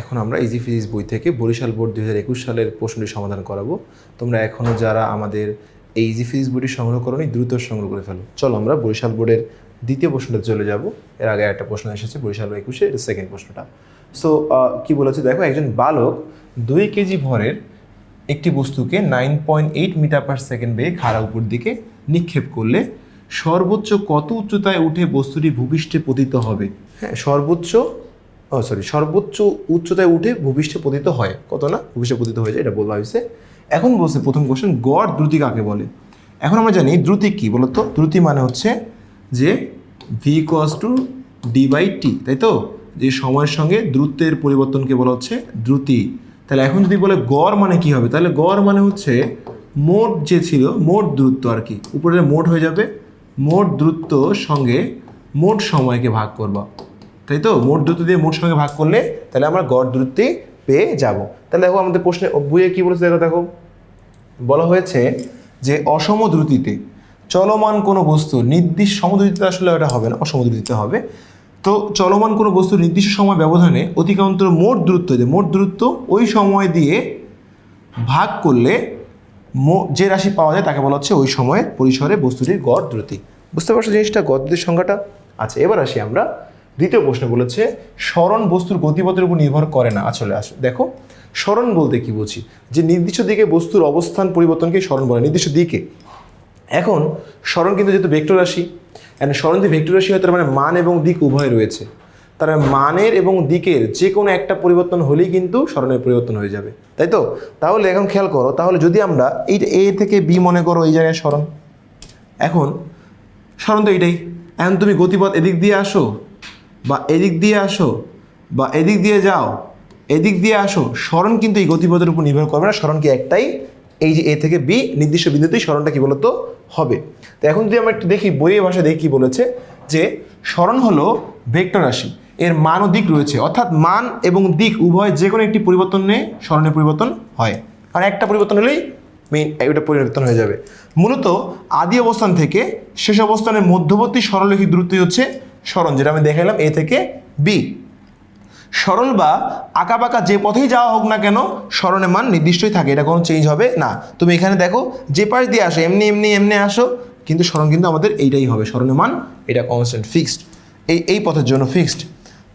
এখন আমরা easy physics বই থেকে বরিশাল বোর্ড দুই হাজার একুশ সালের প্রশ্নটি সমাধান করাবো। তোমরা এখনও যারা আমাদের এই ইজি ফিজিক্স বইটি সংগ্রহ করোনি, দ্রুত সংগ্রহ করে ফেলো। চলো আমরা বরিশাল বোর্ডের দ্বিতীয় প্রশ্নটা চলে যাব। এর আগে একটা প্রশ্ন এসেছে বরিশাল একুশে, এটা সেকেন্ড প্রশ্নটা। সো কি বলেছে? দেখো, একজন বালক দুই কেজি ভরের একটি বস্তুকে nine point eight metre per second বেগে খাড়া উপর দিকে নিক্ষেপ করলে সর্বোচ্চ কত উচ্চতায় উঠে বস্তুটি ভূপৃষ্ঠে পতিত হবে? হ্যাঁ সর্বোচ্চ ও সরি সর্বোচ্চ উচ্চতায় উঠে ভূপৃষ্ঠে পতিত হয়। কত না? ভূপৃষ্ঠে পতিত হয়ে যায়, এটা বলা হয়েছে। এখন বলছে, প্রথম কোশ্চেন গড় দ্রুতি কাকে বলে? এখন আমরা জানি, দ্রুতি কী বলতো? দ্রুতি মানে হচ্ছে যে V cos two D by T তাই তো? যে সময়ের সঙ্গে দ্রুতের পরিবর্তনকে বলা হচ্ছে দ্রুতি। তাহলে এখন যদি বলে গড় মানে কি হবে? তাহলে গড় মানে হচ্ছে মোট যে ছিল, মোট দূরত্ব আর কি। উপরে মোট হয়ে যাবে, মোট দূরত্ব সঙ্গে মোট সময়কে ভাগ করবা। তাই তো? মোট দূরত্ব দিয়ে মোট সঙ্গে ভাগ করলে তাহলে আমরা গড় দূরত্বে পেয়ে যাব। তাহলে দেখো আমাদের প্রশ্নে বইয়ে কী বলেছে দেখো দেখো। বলা হয়েছে যে অসম দ্রুতিতে চলমান কোনো বস্তু নির্দিষ্ট সমদ্রুতিতে আসলে ওটা হবে না অসমদ্রুতিতে হবে। তো চলমান কোনো বস্তু নির্দিষ্ট সময় ব্যবধানে অতিকান্তর মোট দূরত্ব যে মোট দূরত্ব ওই সময় দিয়ে ভাগ করলে মো- যে রাশি পাওয়া যায় তাকে বলা হচ্ছে ওই সময়ের পরিসরে বস্তুটির গড় দ্রুতি। বুঝতে পারছ জিনিসটা? গড় দ্রুতির সংখ্যাটা? আচ্ছা এবার আসি আমরা দ্বিতীয় প্রশ্ন বলেছে, স্মরণ বস্তুর গতিপথের উপর নির্ভর করে না। আসলে আস। দেখো, স্মরণ বলতে কি বুঝি? যে নির্দিষ্ট দিকে বস্তুর অবস্থান পরিবর্তনকে স্মরণ বলে। নির্দিষ্ট দিকে। এখন, স্মরণ কিন্তু যেহেতু ভেক্টর রাশি অ্যান্ড স্মরণ যদি ভেক্টর রাশি হয়, তার মানে মান এবং দিক উভয় রয়েছে। তার মানে মানের এবং দিকের যে কোনো একটা পরিবর্তন হলেই কিন্তু স্মরণের পরিবর্তন হয়ে যাবে। তাই তো? তাহলে এখন খেয়াল করো, তাহলে যদি আমরা এই এ থেকে বি মনে করো এই জায়গায় স্মরণ। এখন, স্মরণ তো এইটাই এখন তুমি গতিপথ এদিক দিয়ে আসো বা এদিক দিয়ে আসো বা এদিক দিয়ে যাও, এদিক দিয়ে আসো, স্মরণ কিন্তু এই গতিপথের উপর নির্ভর করবে না। স্মরণ কি একটাই? এই যে এ থেকে বি, নির্দিষ্ট বিন্দুতেই স্মরণটা কী বলতো? হবে। তো এখন যদি আমরা একটু দেখি, বইয়ের ভাষায় দেখি কি বলেছে? যে স্মরণ হলো ভেক্টর রাশি। এর মান ও দিক রয়েছে। অর্থাৎ মান এবং দিক উভয় যে কোনো একটি পরিবর্তন নিয়ে স্মরণের পরিবর্তন হয়। আর একটা পরিবর্তন হলেই মেইন ওটা পরিবর্তন হয়ে যাবে। মূলত আদি অবস্থান থেকে শেষ অবস্থানের মধ্যবর্তী সরলরেখী দূরত্বই হচ্ছে স্মরণ, যেটা আমি দেখালাম এ থেকে বি। সরল বা আঁকাবাঁকা যে পথেই যাওয়া হোক না কেন, স্মরণের মান নির্দিষ্টই থাকে, এটা কোনো চেঞ্জ হবে না। তুমি এখানে দেখো, যে পাশ দিয়ে আসো, এমনি এমনি এমনি আসো, কিন্তু স্মরণ কিন্তু আমাদের এইটাই হবে, স্মরণের মান এটা কনস্ট্যান্ট ফিক্সড এই এই পথের জন্য ফিক্সড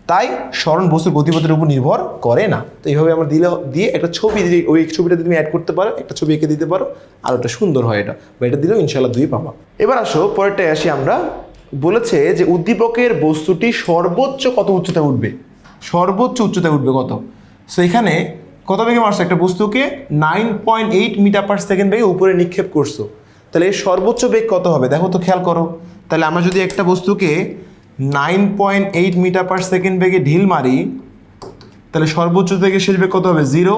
তাই স্মরণ বস্তুর গতিপথের উপর নির্ভর করে না। তো এইভাবে আমরা দিলে, দিয়ে একটা ছবি ওই ছবিটা তুমি অ্যাড করতে পারো, একটা ছবি এঁকে দিতে পারো, আর ওটা সুন্দর হয় এটা। বা এটা দিলেও ইনশাল্লাহ দুই পাবা। এবার আসো, পরেরটায় আসি আমরা বলেছে যে উদ্দীপকের বস্তুটি সর্বোচ্চ কত উচ্চতায় উঠবে? সর্বোচ্চ উচ্চতায় উঠবে কত? সো এখানে কত বেগে মারছো? একটা বস্তুকে nine point eight metre per second বেগে উপরে নিক্ষেপ করছ। তাহলে এর সর্বোচ্চ বেগ কত হবে? দেখো তো, খেয়াল করো। তাহলে আমরা যদি একটা বস্তুকে nine point eight metre per second বেগে ঢিল মারি, তাহলে সর্বোচ্চ থেকে শেষ বেগ কত হবে? জিরো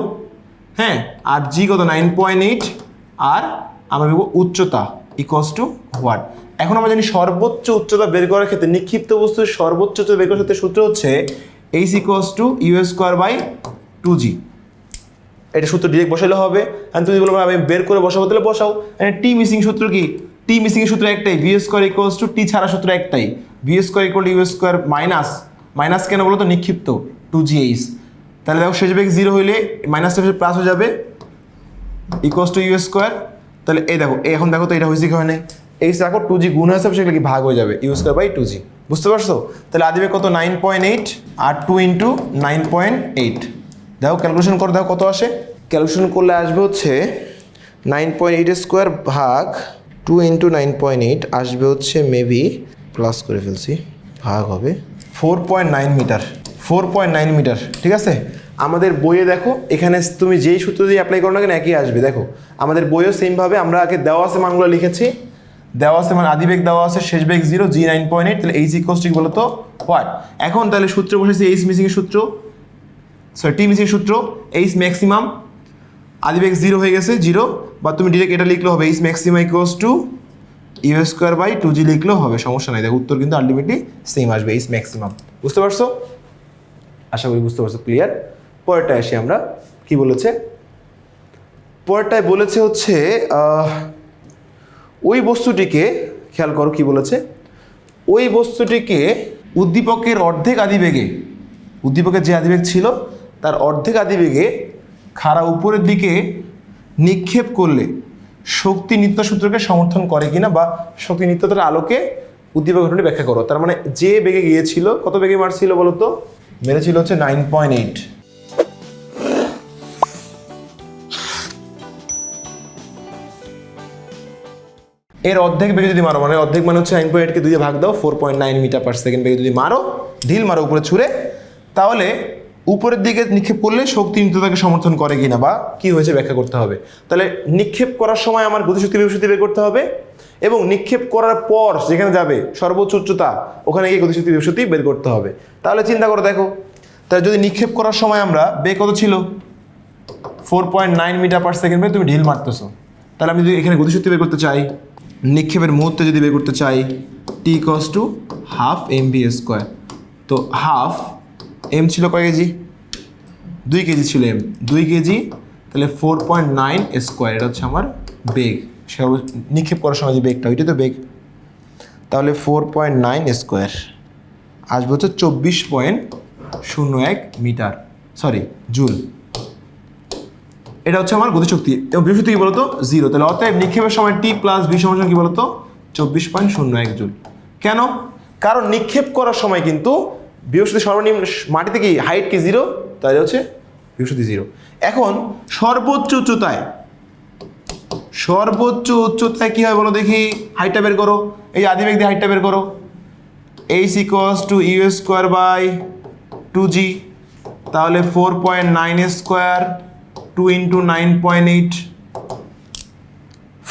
হ্যাঁ আর জি কত? নাইন পয়েন্ট এইট আর আমরা ভেবো উচ্চতা ইকস টু হোয়াট এখন আমরা জানি সর্বোচ্চ উচ্চতা বের করার ক্ষেত্রে নিক্ষিপ্ত বস্তুর সর্বোচ্চ উচ্চতা বের করার ক্ষেত্রে সূত্র হচ্ছে H equals to U square by two G এটা সূত্র ডিরেক্ট বসালে হবে। আর তুমি বলব, আমি বের করে বসাবো, তাহলে বসাও। টি মিসিং সূত্র কি? টি মিসিং সূত্র একটাই V square equals to T ছাড়া সূত্র একটাই। V square equal U square minus minus কেন বলো তো নিক্ষিপ্ত টু জি এইচ তাহলে দেখো, শেষ বেগ জিরো হইলে মাইনাসটা প্লাস হয়ে যাবে ইকোয়াস টু ইউ স্কোয়ার তাহলে এই দেখো এখন দেখো তো এটা হয়েছে কি হয় নাই? এইচ রাখো টু জি গুণ হিসাবে সেগুলো কি ভাগ হয়ে যাবে? U square by two G বুঝতে পারছ? তাহলে আদিবে কত? নাইন পয়েন্ট এইট আর two into nine point eight দেখো ক্যালকুলেশন করে, দেখো কত আসে। ক্যালকুলেশন করলে আসবে হচ্ছে নাইন পয়েন্ট এইট স্কোয়ার ভাগ two into nine point eight আসবে হচ্ছে মেবি প্লাস করে ফেলছি, ভাগ হবে four point nine metre four point nine metre ঠিক আছে? আমাদের বইয়ে দেখো, এখানে তুমি যেই সূত্র দিয়ে অ্যাপ্লাই করো না কেন, একই আসবে। দেখো, আমাদের বইও সেমভাবে আমরা আগে দেওয়া আছে মানগুলো লিখেছি। দেওয়া আছে মানে আদি বেগ দেওয়া আছে, শেষ বেগ zero G nine point eight তাহলে এইচ ইকোস ঠিক বলো তো হোয়াট এখন তাহলে সূত্র বসেছি এইচ মিসিংয়ের সূত্র। সরি টি মিসিং সূত্র এইচ ম্যাক্সিমাম আদিবেগ জিরো হয়ে গেছে জিরো বা তুমি ডিরেক্ট এটা লিখলেও হবে H maximum equals to U square by two G লিখলেও হবে, সমস্যা নাই। দেখো, উত্তর কিন্তু আলটিমেটলি সেম আসবে এইচ ম্যাক্সিমাম বুঝতে পারছ? আশা করি বুঝতে পারছ ক্লিয়ার পরেরটায় আসি আমরা। কি বলেছে? পরেরটায় বলেছে হচ্ছে ওই বস্তুটিকে, খেয়াল করো কি বলেছে, ওই বস্তুটিকে উদ্দীপকের অর্ধেক আদিবেগে, উদ্দীপকের যে আদিবেগ ছিল, তার অর্ধেক আদিবেগে খাড়া উপরের দিকে নিক্ষেপ করলে শক্তি নিত্য সূত্রকে সমর্থন করে কিনা বা শক্তি নিত্যতার আলোকে উদ্দীপক ঘটনাটি ব্যাখ্যা করো। তার মানে যে বেগে গিয়েছিল, কত বেগে মারছিল বলো তো মেরেছিল হচ্ছে নাইন পয়েন্ট এইট এর অর্ধেক বেগে যদি মারো মানে অর্ধেক মানে হচ্ছে নাইন পয়েন্ট এইটকে ভাগ দাও four point nine metre per second বেগে যদি মারো, ঢিল মারো উপরে ছুঁড়ে, তাহলে উপরের দিকে নিক্ষেপ করলে শক্তি নিত্যতাকে সমর্থন করে কিনা বা কি হয়েছে ব্যাখ্যা করতে হবে। তাহলে নিক্ষেপ করার সময় আমার গতিশক্তি বিভূষতি বের করতে হবে এবং নিক্ষেপ করার পর যেখানে যাবে, সর্বোচ্চ উচ্চতা, ওখানে গিয়ে গতিশক্তি বিভূষতি বের করতে হবে। তাহলে চিন্তা করে, দেখো, তাহলে যদি নিক্ষেপ করার সময় আমরা বেগ কত ছিল? Four point nine metre per second তুমি ঢিল মারতেছো। তাহলে আমি যদি এখানে গতিশক্তি বের করতে চাই নিক্ষেপের মুহূর্তে যদি বের করতে চাই T cos two half M B square তো হাফ এম ছিল কয় কেজি? দুই কেজি ছিল এম দুই কেজি, তাহলে ফোর পয়েন্ট নাইন স্কোয়ার এটা হচ্ছে আমার বেগ। সর্ব- নিক্ষেপ করার সময় যে বেগটা, ওইটাই তো বেগ। তাহলে ফোর পয়েন্ট নাইন স্কোয়ার আসবে হচ্ছে চব্বিশ পয়েন্ট শূন্য এক মিটার। Sorry joule. এটা হচ্ছে আমার গতিশক্তি। এবং বিশক্তি কি বলতো? জিরো তাহলে অতএব নিক্ষেপের সময় টি প্লাস বি সমান কি বলতো? চব্বিশ পয়েন্ট শূন্য এক জুল। কেন? কারণ নিক্ষেপ করার সময় কিন্তু বৃহস্পতি সর্বনিম্ন মাটিতে কি? হাইট কি? জিরো তাহলে হচ্ছে বৃহস্পতি জিরো এখন সর্বোচ্চ উচ্চতায় সর্বোচ্চ উচ্চতায় কি হয় বলো দেখি? হাইটটা বের করো। এই আদিবেগ দিয়ে হাইটটা বের করো। H equals to U square by two G তাহলে four point nine square two into nine point eight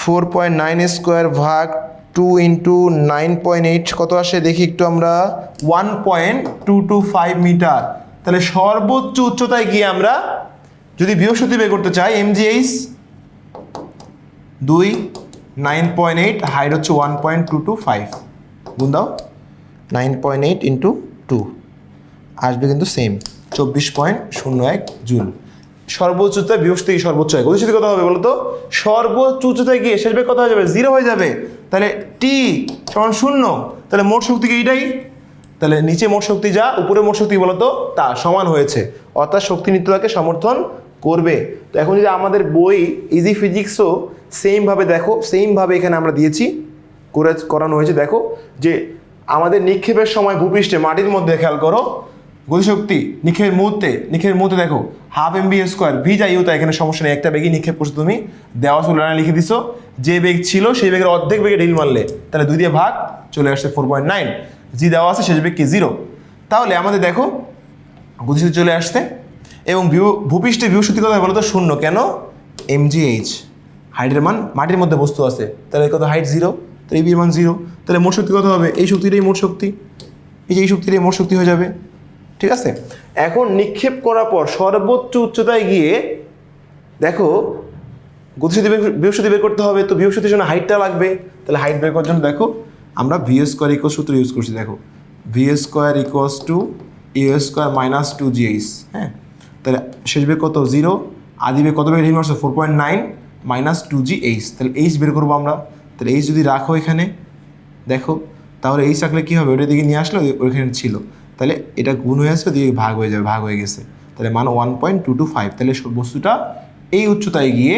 four point nine square ভাগ two into nine point eight কত আসে? দেখি একটু আমরা। One point two two five metre তাহলে সর্বোচ্চ উচ্চতায় গিয়ে আমরা যদি বৃহস্পতি বের করতে চাই এমজিএইচ দুই নাইন পয়েন্ট এইট হাইট হচ্ছে one point two two five গুণ দাও। Nine point eight into two আসবে কিন্তু সেম চব্বিশ পয়েন্ট শূন্য এক জুল। সর্বোচ্চ উচ্চতায় বৃহস্পতি থেকে সর্বোচ্চ হয় গতিশক্তি কত হবে বলতো? সর্বোচ্চ উচ্চতায় গিয়ে শেষ বেগ কত হয়ে যাবে জিরো হয়ে যাবে। তাহলে টি সমান শূন্য। তাহলে মোট শক্তি কি এইটাই? তাহলে নিচে মোট শক্তি যা, উপরে মোট শক্তি বলতো, তা সমান হয়েছে। অর্থাৎ শক্তি নিত্যতাকে সমর্থন করবে। তো এখন যদি আমাদের বই ইজি ফিজিক্সও সেমভাবে দেখো সেমভাবে এখানে আমরা দিয়েছি, করে করানো হয়েছে, দেখো, যে আমাদের নিক্ষেপের সময় ভূপৃষ্ঠে, মাটির মধ্যে, খেয়াল করো গতিশক্তি নিক্ষেপের মুহূর্তে নিক্ষেপের মুহূর্তে দেখো half M B square V যাই তা এখানে সমস্যা নেই। একটা বেগে নিক্ষেপ করছ তুমি। দেওয়া সুলানা লিখে দিছো। যে বেগ ছিল, সেই বেগের অর্ধেক বেগে ঢিল মারলে। তাহলে দুই দিয়ে ভাগ, চলে আসছে ফোর পয়েন্ট নাইন জি দেওয়া আছে, শেষ বেগ কি জিরো তাহলে আমাদের দেখো, গতিশক্তি চলে আসছে। এবং ভিউ ভূপৃষ্ঠে বিভূষতি কথা বলো তো শূন্য। কেন? এমজিএইচ হাইটের মান মাটির মধ্যে বস্তু আছে। তাহলে কত? হাইট জিরো তাহলে এই বির মান জিরো তাহলে মোট শক্তি কত হবে? এই শক্তিটাই মোট শক্তি। এই যে এই শক্তিটাই মোট শক্তি হয়ে যাবে। ঠিক আছে? এখন নিক্ষেপ করার পর সর্বোচ্চ উচ্চতায় গিয়ে দেখো গতিশক্তি বৃহস্পতি বের করতে হবে, তো বৃহস্পতির জন্য হাইটটা লাগবে। তাহলে হাইট বের করার জন্য দেখো, আমরা ভি স্কোয়ার ইকোয়াস সূত্র ইউজ করছি, দেখো। V square equals to U square minus two G H হ্যাঁ? তাহলে শেষ বের কত? জিরো আদি বের কত বের? হিমার্স four point nine minus two G H তাহলে এইচ বের করব আমরা। তাহলে এইচ যদি রাখো এখানে, দেখো, তাহলে এইচ রাখলে কী হবে? ওটা দিকে নিয়ে আসলে ওই- ওইখানে ছিল। তাহলে এটা গুণ হয়ে আসছে দিয়ে ভাগ হয়ে যাবে, ভাগ হয়ে গেছে। তাহলে মান one point two two five তাহলে বস্তুটা এই উচ্চতায় গিয়ে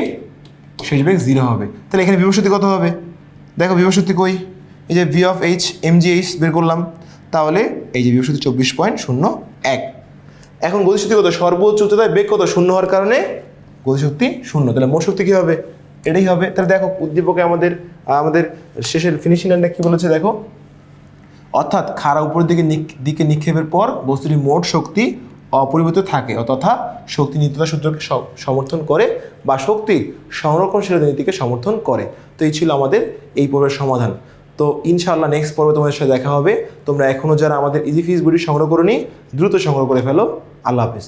শেষ বেগ জিরো হবে। তাহলে এখানে বিভূষতি কত হবে? দেখো বিভূষতি কই? এই যে V of H M G H বের করলাম। তাহলে এই যে বিভূষতি চব্বিশ পয়েন্ট শূন্য এক। এখন গতিশক্তি কত? সর্বোচ্চ উচ্চতায় বেগ কত? শূন্য হওয়ার কারণে গতিশক্তি শূন্য। তাহলে মোট শক্তি কী হবে? এটাই হবে। তাহলে দেখো উদ্দীপকে আমাদের আমাদের শেষের ফিনিশিং লাইনটা কী বলেছে? দেখো অর্থাৎ খাড়া উপরের দিকে দিকে নিক্ষেপের পর বস্তুটির মোট শক্তি অপরিবর্তিত থাকে তথা শক্তি নিত্যতা সূত্রকে সমর্থন করে বা শক্তি সংরক্ষণশীলতা নীতিকে সমর্থন করে। তো এই ছিল আমাদের এই পর্বের সমাধান। তো ইনশাআল্লাহ নেক্সট পর্বে তোমাদের সাথে দেখা হবে। তোমরা এখনও যারা আমাদের ইজি ফিজ বইটি সংগ্রহ নিই দ্রুত সংগ্রহ করে ফেলো। আল্লাহ হাফিজ।